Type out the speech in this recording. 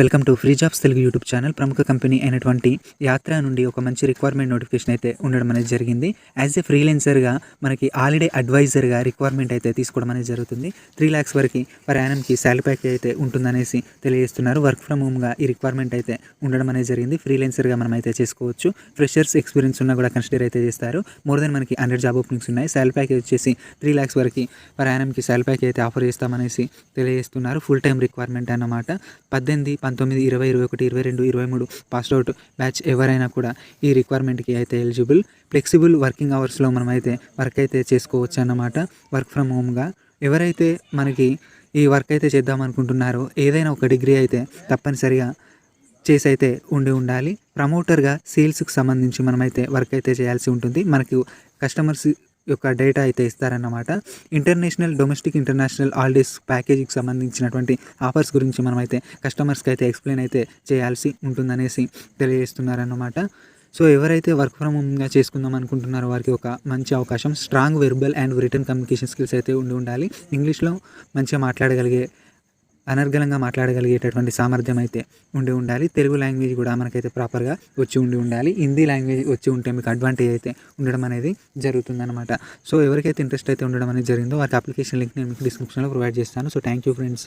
Welcome to free jobs Telugu YouTube channel. ప్రముఖ company అయినటువంటి యాత్ర నుండి ఒక మంచి రిక్వైర్మెంట్ నోటిఫికేషన్ అయితే ఉండడం అనేది జరిగింది. యాజ్ ఏ ఫ్రీలెన్సర్గా మనకి హాలిడే అడ్వైజర్గా రిక్వైర్మెంట్ అయితే తీసుకోవడం అనేది జరుగుతుంది. త్రీ ల్యాక్స్ వరకు పర్ యానంకి శాలరీ ప్యాకేజ్ అయితే ఉంటుందనేసి తెలియజేస్తున్నారు. వర్క్ ఫ్రమ్ హోమ్గా ఈ రిక్వైర్మెంట్ అయితే ఉండడం అనేది జరిగింది. ఫ్రీలెన్సర్గా మనం అయితే చేసుకోవచ్చు. ఫ్రెషర్స్ ఎక్స్పీరియన్స్ ఉన్నా కూడా కన్సిడర్ అయితే చేస్తారు. మోర్ దెన్ మనకి హండ్రెడ్ జాబ్ ఓపెనింగ్స్ ఉన్నాయి. శాలరీ ప్యాకేజ్ వచ్చేసి త్రీ ల్యాక్స్ వరకు పర్ యానంకి శాలరీ ప్యాకేజ్ అయితే ఆఫర్ చేస్తామనేసి తెలియజేస్తున్నారు. ఫుల్ టైం రిక్వైర్మెంట్ అన్నమాట. పద్దెనిమిది పంతొమ్మిది ఇరవై ఇరవై ఒకటి ఇరవై రెండు ఇరవై మూడు పాస్అవుట్ బ్యాచ్ ఎవరైనా కూడా ఈ రిక్వైర్మెంట్కి అయితే ఎలిజిబుల్ ఫ్లెక్సిబుల్ వర్కింగ్ అవర్స్లో మనం అయితే వర్క్ అయితే చేసుకోవచ్చు అన్నమాట. వర్క్ ఫ్రమ్ హోమ్గా ఎవరైతే మనకి ఈ వర్క్ అయితే చేద్దాం అనుకుంటున్నారో ఏదైనా ఒక డిగ్రీ అయితే తప్పనిసరిగా చేసి అయితే ఉండి ఉండాలి. ప్రమోటర్గా సేల్స్కి సంబంధించి మనమైతే వర్క్ అయితే చేయాల్సి ఉంటుంది. మనకు కస్టమర్స్ యొక్క డేటా అయితే ఇస్తారన్నమాట. ఇంటర్నేషనల్ డొమెస్టిక్ ఇంటర్నేషనల్ హాలిడేస్ ప్యాకేజీకి సంబంధించినటువంటి ఆఫర్స్ గురించి మనమైతే కస్టమర్స్కి అయితే ఎక్స్ప్లెయిన్ అయితే చేయాల్సి ఉంటుందనేసి తెలియజేస్తున్నారన్నమాట. సో ఎవరైతే వర్క్ ఫ్రమ్ హోమ్గా చేసుకుందాం అనుకుంటున్నారో వారికి ఒక మంచి అవకాశం strong verbal and written communication skills అయితే ఉండి ఉండాలి. ఇంగ్లీష్లో మంచిగా మాట్లాడగలిగే అనర్గళంగా మాట్లాడగలిగేటటువంటి సామర్థ్యం అయితే ఉండి ఉండాలి. తెలుగు లాంగ్వేజ్ కూడా మనకైతే ప్రాపర్గా వచ్చి ఉండి ఉండాలి. హిందీ లాంగ్వేజ్ వచ్చి ఉంటే మీకు అడ్వాంటేజ్ అయితే ఉండడం అనేది జరుగుతుందన్నమాట. సో ఎవరికైతే ఇంట్రెస్ట్ అయితే ఉండడం అనేది జరిగిందో వారి అప్లికేషన్ లింక్ నేను మీకు డిస్క్రిప్షన్లో ప్రొవైడ్ చేస్తాను. So thank you friends